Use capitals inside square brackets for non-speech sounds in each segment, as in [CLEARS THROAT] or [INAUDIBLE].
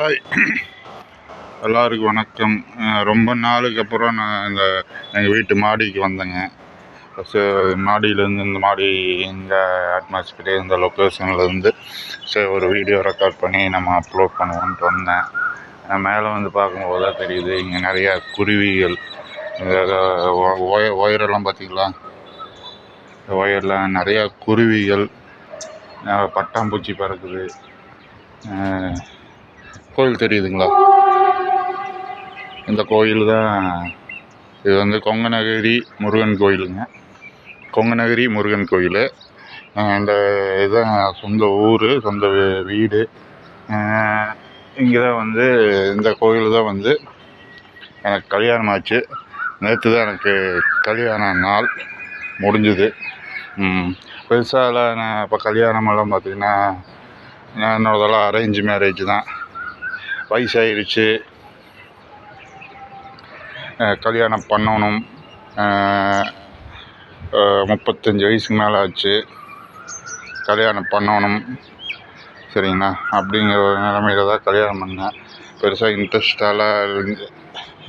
Hi [CLEARS THROAT] எல்லாருக்கும் வணக்கம். ரொம்ப நாளுக்கு அப்புறம் நான் இந்த எங்கள் வீட்டு மாடிக்கு வந்தேங்க. ஸோ மாடியிலேருந்து இந்த மாடி இந்த அட்மாஸ்பியர் இந்த லொக்கேஷன்லேருந்து ஸோ ஒரு வீடியோ ரெக்கார்ட் பண்ணி நம்ம அப்லோட் பண்ணுவோன்ட்டு வந்தேன். மேலே வந்து பார்க்கும்போது தான் தெரியுது இங்கே நிறையா குருவிகள் ஒ- ஒய- ஒயரெல்லாம் பார்த்தீங்களா? இந்த ஒயரில் நிறையா குருவிகள் பட்டாம்பூச்சி பறக்குது. கோயில் தெரியுதுங்களா? இந்த கோயில் தான் இது வந்து கொங்கநகிரி முருகன் கோயிலுங்க. கொங்கநகிரி முருகன் கோயில். இந்த இதுதான் சொந்த ஊர் சொந்த வீடு. இங்கே தான் வந்து இந்த கோயில் தான் வந்து எனக்கு கல்யாணம் ஆச்சு நேற்று தான் எனக்கு கல்யாண நாள் முடிஞ்சுது. பெருசால நான் இப்போ கல்யாணமெல்லாம் பார்த்திங்கன்னா நான் என்னோடதெல்லாம் அரேஞ்ச் மேரேஜ் தான். வயசாயிருச்சு. கல்யாணம் பண்ணணும். முப்பத்தஞ்சு வயசுக்கு மேலே ஆச்சு. கல்யாணம் பண்ணணும். சரிங்களா? அப்படிங்கிற ஒரு நிலமையில தான் கல்யாணம் பண்ணேன். பெருசாக இன்ட்ரெஸ்டால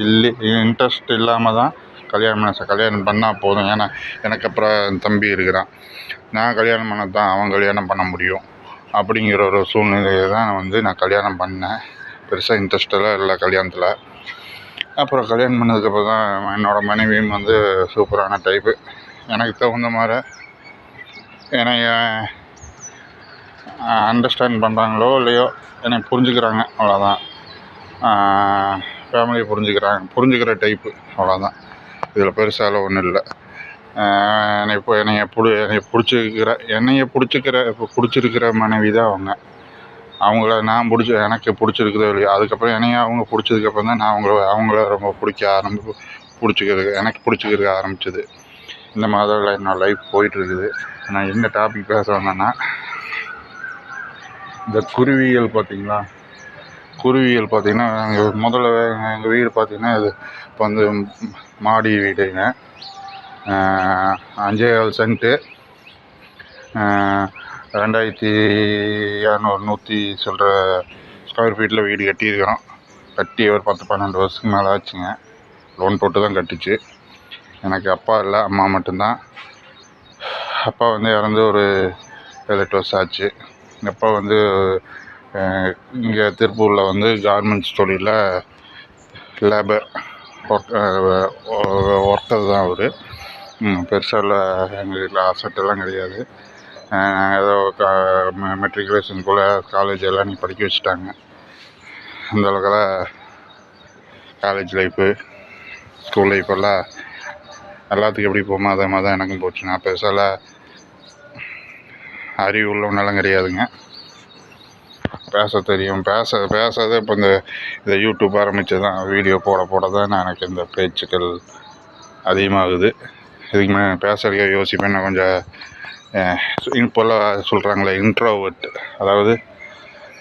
இல்லை இன்ட்ரெஸ்ட் இல்லாமல் தான் கல்யாணம் பண்ண கல்யாணம் பண்ணால் போதும். ஏன்னா எனக்கு அப்புறம் என் தம்பி இருக்கிறான். நான் கல்யாணம் பண்ணால் தான் அவன் கல்யாணம் பண்ண முடியும். அப்படிங்கிற ஒரு சூழ்நிலையை தான் வந்து நான் கல்யாணம் பண்ணேன். பெருசாக இன்ட்ரெஸ்டெல்லாம் இல்லை கல்யாணத்தில். அப்புறம் கல்யாணம் பண்ணதுக்கப்புறம் தான் என்னோடய மனைவியும் வந்து சூப்பரான டைப்பு எனக்கு தகுந்த மாதிரி என்னைய அண்டர்ஸ்டாண்ட் பண்ணுறாங்களோ இல்லையோ என்னை புரிஞ்சுக்கிறாங்க அவ்வளோதான் ஃபேமிலியை புரிஞ்சுக்கிறாங்க புரிஞ்சுக்கிற டைப்பு அவ்வளோதான் இதில் பெருசால ஒன்றும் இல்லை. என்னை இப்போ என்னைய பிடி என்னைய பிடிச்சிருக்கிற என்னைய பிடிச்சிக்கிற இப்போ பிடிச்சிருக்கிற மனைவி தான் அவங்க. அவங்கள நான் பிடிச்ச எனக்கு பிடிச்சிருக்குதோ இல்லையோ அதுக்கப்புறம் என்னைய அவங்க பிடிச்சதுக்கப்புறம் தான் நான் அவங்கள அவங்கள ரொம்ப பிடிக்க ஆரம்பி பிடிச்சிக்கிறது எனக்கு பிடிச்சிக்கிறதுக்கு ஆரம்பிச்சது. இந்த மாதிரி என்னோடய என்னோட லைஃப் போயிட்டுருக்குது. நான் என்ன டாபிக் பேச வந்தேன்னா இந்த குருவியல் பார்த்திங்களா? குருவியல் பார்த்திங்கன்னா எங்கள் முதல்ல எங்கள் வீடு பார்த்திங்கன்னா இது இப்போ வந்து மாடி வீடுங்க. அஞ்சே கால் சென்ட்டு. ரெண்டாயிரத்தி இரநூறு நூற்றி சொல்கிற ஸ்கொயர் ஃபீட்டில் வீடு கட்டியிருக்கிறோம். கட்டி ஒரு பத்து பன்னெண்டு வருஷத்துக்கு மேலே ஆச்சுங்க. லோன் போட்டு தான் கட்டுச்சு. எனக்கு அப்பா இல்லை அம்மா மட்டும்தான். அப்பா வந்து இறந்து ஒரு ஏழு எட்டு வருஷம் ஆச்சு. எங்கள் அப்பா வந்து இங்கே திருப்பூரில் வந்து கார்மெண்ட்ஸ் தொழிலில் லேபர் ஒர்க் ஒர்க்கர் தான் அவர். பெருசாக இல்லை எங்கள் வீட்டில் அசட்டெல்லாம் கிடையாது. நாங்கள் ஏதோ கூட காலேஜ் எல்லாம் நீ படிக்க வச்சுட்டாங்க. அந்த அளவுக்குலாம் காலேஜ் லைஃபு ஸ்கூல் லைஃப் எல்லாம் எல்லாத்துக்கும் எப்படி போகுமோ அதே மாதிரி தான் எனக்கும் போச்சு. நான் பெருசால அறிவு உள்ளவனாலும் கிடையாதுங்க. பேச தெரியும். பேச பேசுறது இப்போ இந்த இந்த யூடியூப் ஆரம்பித்து தான் வீடியோ போட போட தான் நான் எனக்கு இந்த பேச்சுக்கள் அதிகமாகுது. இதுக்கு மேலே பேசுறதுக்கே யோசிப்பேன். நான் கொஞ்சம் இப்போல்லாம் சொல்கிறாங்களே இன்ட்ரோவர்ட் அதாவது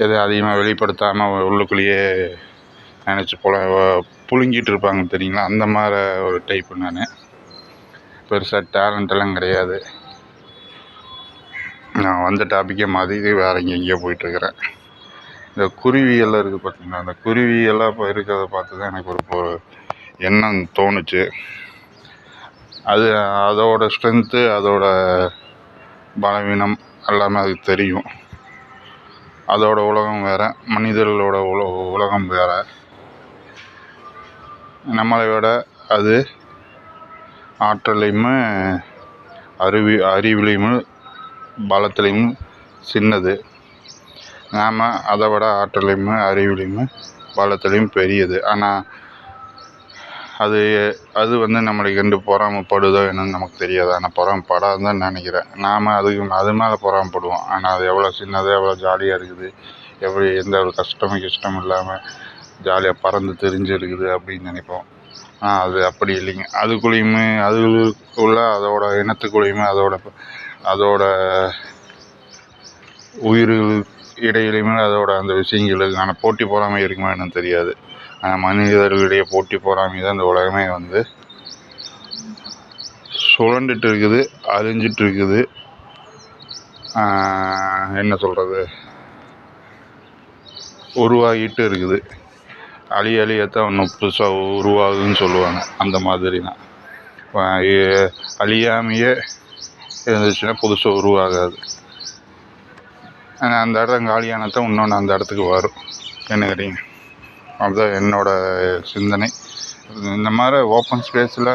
எது அதிகமாக வெளிப்படுத்தாமல் உள்ளுக்குள்ளேயே நினச்சி போல புழுங்கிட்டு இருப்பாங்க தெரியுங்களா? அந்த மாதிரி ஒரு டைப்பு நான். பெருசாக டேலண்ட்டெல்லாம் கிடையாது. நான் வந்த டாப்பிக்கே மாதிரி வேறு எங்கே எங்கேயோ போயிட்டுருக்கிறேன் இந்த குருவியெல்லாம் இருக்குது பார்த்தீங்களா அந்த குருவியெல்லாம் இப்போ இருக்கிறத பார்த்து தான் எனக்கு ஒரு ஒரு எண்ணம் தோணுச்சு. அது அதோட ஸ்ட்ரென்த்து அதோட பலவீனம் எல்லாமே அதுக்கு தெரியும். அதோட உலகம் வேறு மனிதர்களோட உல உலகம் வேறு. நம்மளை விட அது ஆற்றலையும் அறிவி அறிவிலையும் பலத்திலையும் சின்னது. நாம் அதை விட ஆற்றலையும் அறிவிலையும் பலத்துலேயும் பெரியது. ஆனால் அது அது வந்து நம்மளை கண்டு பொறாமப்படுதோ என்னன்னு நமக்கு தெரியாது. ஆனால் பொறாமப்படாதுன்னு தான் நினைக்கிறேன். நாம் அதுக்கு அது மேலே பொறாமப்படுவோம். ஆனால் அது எவ்வளோ சின்னது எவ்வளோ ஜாலியாக இருக்குது எப்படி எந்த ஒரு கஷ்டமும் கஷ்டமும் இல்லாமல் ஜாலியாக பறந்து தெரிஞ்சு இருக்குது அப்படின்னு நினைப்போம். ஆனால் அது அப்படி இல்லைங்க. அதுக்குள்ளேயுமே அதுக்குள்ள அதோட இனத்துக்குள்ளேயுமே அதோட அதோட உயிர்கள் இடையிலையுமே அதோட அந்த விஷயங்களுக்கான போட்டி பொறாமை இருக்குமா என்னன்னு தெரியாது. மனிதர்களிடையே போட்டி பொறாமை தான் இந்த உலகமே வந்து சுழண்டுட்டு இருக்குது அழிஞ்சிட்டு இருக்குது என்ன சொல்கிறது உருவாகிட்டு இருக்குது. அழிய அழியத்தான் ஒன்று புதுசாக உருவாகுதுன்னு சொல்லுவாங்க. அந்த மாதிரி தான் அழியாமையே இருந்துச்சுன்னா புதுசாக உருவாகாது. ஆனால் அந்த இடம் காலியானதான் இன்னொன்று அந்த இடத்துக்கு வரும். என்ன கேட்டீங்க? அதுதான் என்னோட சிந்தனை. இந்த மாதிரி ஓப்பன் ஸ்பேஸில்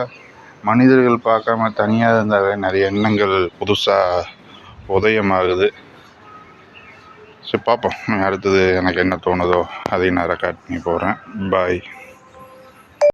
மனிதர்கள் பார்க்காம தனியாக இருந்தாவே நிறைய எண்ணங்கள் புதுசாக உதயமாகுது. சரி பார்ப்போம். அடுத்தது எனக்கு என்ன தோணுதோ அதையும் நான் ரெக்கார்ட் பண்ணி போகிறேன் பாய்